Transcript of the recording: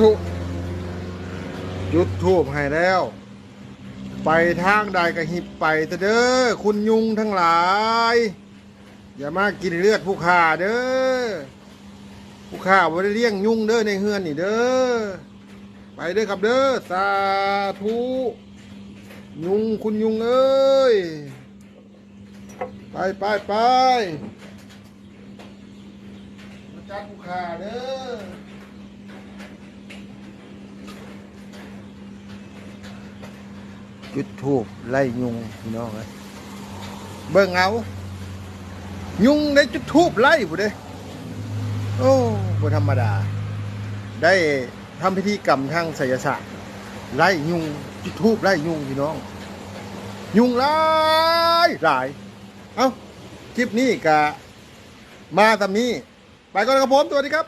ธุจุดทูบให้แล้ว ไปทางใดก็หิบไปเถอะเด้อคุณยุงทั้งหลาย อย่ามากินเลือดผู้ข่าเด้อผู้ข่าบ่ได้เลี้ยงยุงเด้อในเฮือนนี่เด้อไปเด้อครับเด้อสาธุยุงคุณยุงเอ้ยไปไปไปมาจัดผู้ข่าเด้อ จุดทูบไล่ยุงพี่น้องเลยเบิ่งเอายุงได้จุดทูบไล่ผู้เด้โอ้บ่ธรรมดา ได้ทำพิธีกรรมทางไสยศาสตร์ไล่ยุงจุดทูบไล่ยุงพี่น้อง ยุงหลายหลาย เอ้าคลิปนี้กะมาตามนี้ ไปก่อนครับผมสวัสดีครับ